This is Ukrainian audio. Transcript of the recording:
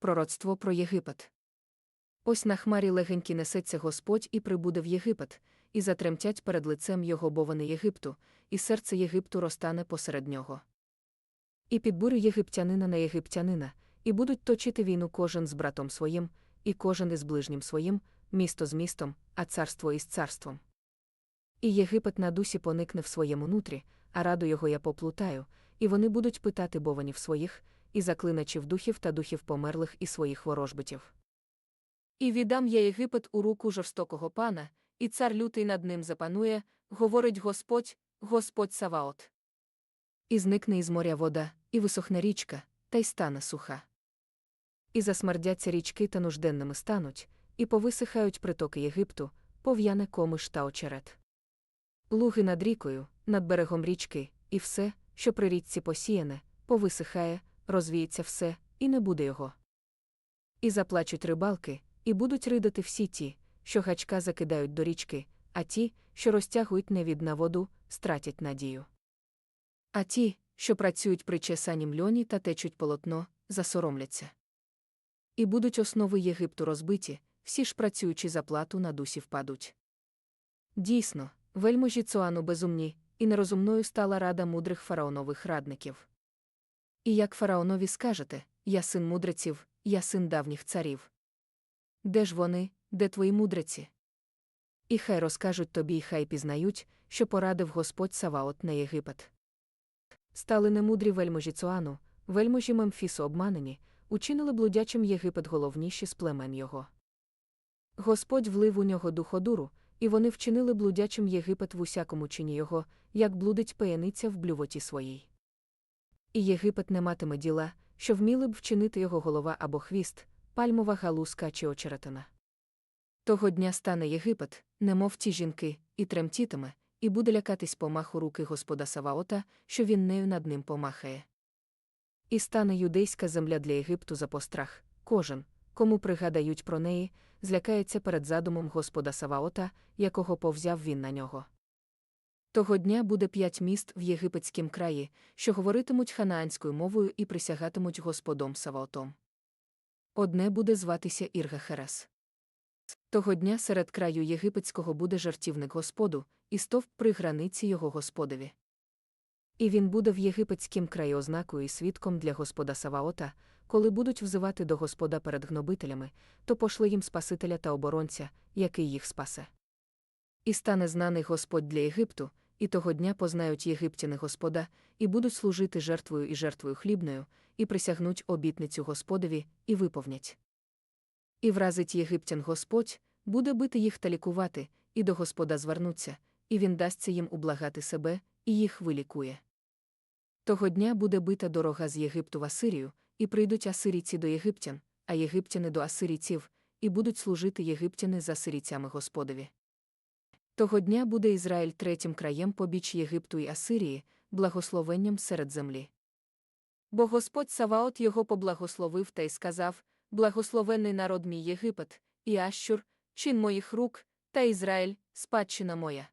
пророцтво про Єгипет. Ось на хмарі легенькі несеться Господь і прибуде в Єгипет, і затремтять перед лицем його бовани Єгипту, і серце Єгипту розтане посеред нього. І підбурю єгиптянина на єгиптянина, і будуть точити війну кожен з братом своїм, і кожен із ближнім своїм, місто з містом, а царство із царством. І Єгипет на дусі поникне в своєму нутрі, а раду його я поплутаю, і вони будуть питати бованів своїх, і заклиначів духів та духів померлих і своїх ворожбитів. І віддам я Єгипет у руку жорстокого пана, і цар лютий над ним запанує, говорить Господь, Господь Саваот. І зникне із моря вода, і висохне річка, та й стане суха. І засмердяться річки та нужденними стануть, і повисихають притоки Єгипту, пов'яне комиш та очерет. Луги над рікою, над берегом річки, і все, що при річці посіяне, повисихає, розвіється все, і не буде його. І заплачуть рибалки, і будуть ридати всі ті, що гачка закидають до річки, а ті, що розтягують невід на воду, стратять надію. А ті, що працюють при чесанім льоні та течуть полотно, засоромляться. І будуть основи Єгипту розбиті, всі ж працюючи за плату на дусі впадуть. Дійсно, вельможі Цоану безумні, і нерозумною стала рада мудрих фараонових радників. І як фараонові скажете, я син мудреців, я син давніх царів. Де ж вони, де твої мудреці? І хай розкажуть тобі, і хай пізнають, що порадив Господь Саваот на Єгипет. Стали немудрі вельможі Цоану, вельможі Мемфісу обманені, учинили блудячим Єгипет головніші з племен його. Господь влив у нього духодуру, і вони вчинили блудячим Єгипет в усякому чині його, як блудить паяниця в блювоті своїй. І Єгипет не матиме діла, що вміли б вчинити його голова або хвіст, пальмова галузка чи очеретина. Того дня стане Єгипет, немов ті жінки, і тремтітиме, і буде лякатись помаху руки Господа Саваота, що він нею над ним помахає. І стане юдейська земля для Єгипту за пострах, кожен, кому пригадають про неї, злякається перед задумом Господа Саваота, якого повзяв він на нього. Того дня буде п'ять міст в єгипетськім краї, що говоритимуть ханаанською мовою і присягатимуть Господом Саваотом. Одне буде зватися Іргахерес. Того дня серед краю єгипетського буде жартівник Господу, і стовп при границі його Господові. І він буде в єгипетськім краї ознакою і свідком для Господа Саваота, коли будуть взивати до Господа перед гнобителями, то пошли їм Спасителя та оборонця, який їх спасе. І стане знаний Господь для Єгипту, і того дня познають єгиптяни Господа, і будуть служити жертвою і жертвою хлібною, і присягнуть обітницю Господові, і виповнять. І вразить єгиптян Господь, буде бити їх та лікувати, і до Господа звернуться, і він дасться їм ублагати себе, і їх вилікує. Того дня буде бита дорога з Єгипту в Асирію, і прийдуть асирійці до єгиптян, а єгиптяни до асирійців, і будуть служити єгиптяни за асирійцями Господові. Того дня буде Ізраїль третім краєм побіч Єгипту і Асирії, благословенням серед землі. Бо Господь Саваот його поблагословив та й сказав: Благословенний народ мій Єгипет, і Ащур, чин моїх рук, та Ізраїль, спадщина моя.